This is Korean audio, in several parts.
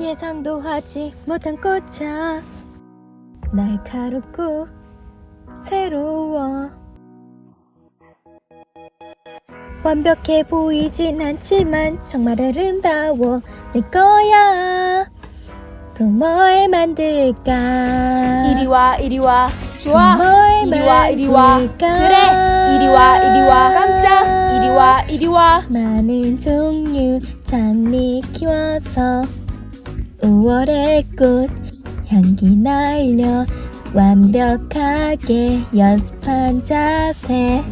예상도 하지 못한 꽃차. 날카롭고 새로워. 완벽해 보이진 않지만 정말 아름다워. 내 거야. 또 뭘 만들까? 이리 와 이리 와. 좋아. 뭘 이리 와 이리 와. 만들까? 그래. 이리 와 이리 와. 깜짝. 이리 와 이리 와. 많은 종류 장미 키워서 5월의 꽃 향기 날려 완벽하게 연습한 자세.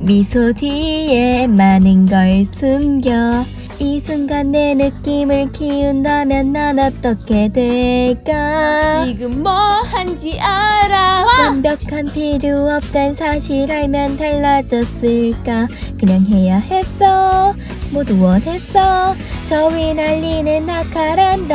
미소 뒤에 많은 걸 숨겨 이 순간 내 느낌을 키운다면 난 어떻게 될까? 지금 뭐 한지 알아? 완벽한 필요 없단 사실 알면 달라졌을까? 그냥 해야 했어. 모두 원했어 저 위 날리는 낙하란다.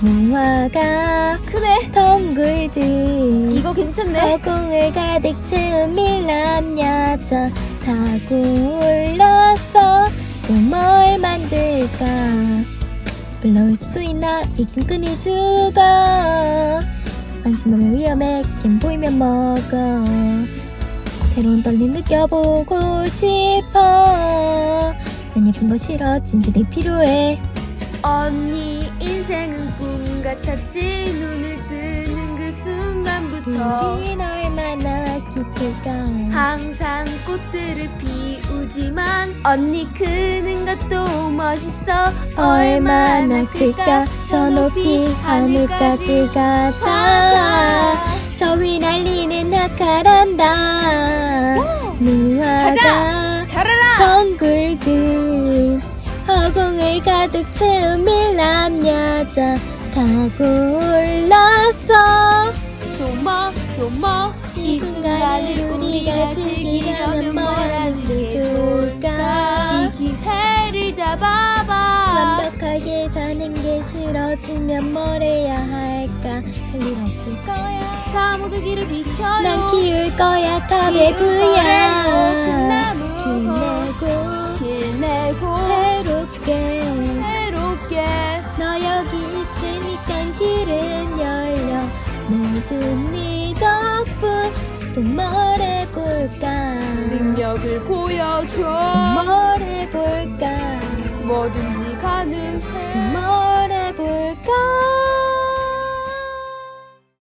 무화과 크네. 덩굴들. 이거 괜찮네. 허공을 가득 채운 밀람 야자. 타고 올라서 또 뭘 만들까. 불러올 수 있나? 이 끈끈이 죽어. 안심하면 위험해. 긴 보이면 먹어. 새로운 떨림 느껴보고 싶어 난 예쁜 거 싫어. 진실이 필요해. 언니 인생은 꿈 같았지. 눈을 뜨는 그 순간부터 우린 얼마나 기쁠까 항상 꽃들을 피우지만 언니 크는 것도 멋있어. 얼마나 클까? 저 높이 하늘까지 가자. 저위 날리는 낙하란 채운 밀람 야자 타고 올랐어. 또뭐 또뭐 이 순간을 우리가 즐기려면 뭘 하는 게 좋을까? 이 기회를 잡아봐. 완벽하게 사는 게 싫어지면 뭘 해야 할까? 할일 없을 거야. 자 모두 길을 비켜요. 난 키울 거야 큰 탑에부야 능력을 보여줘. 뭘 해볼까? 뭐든지 해볼까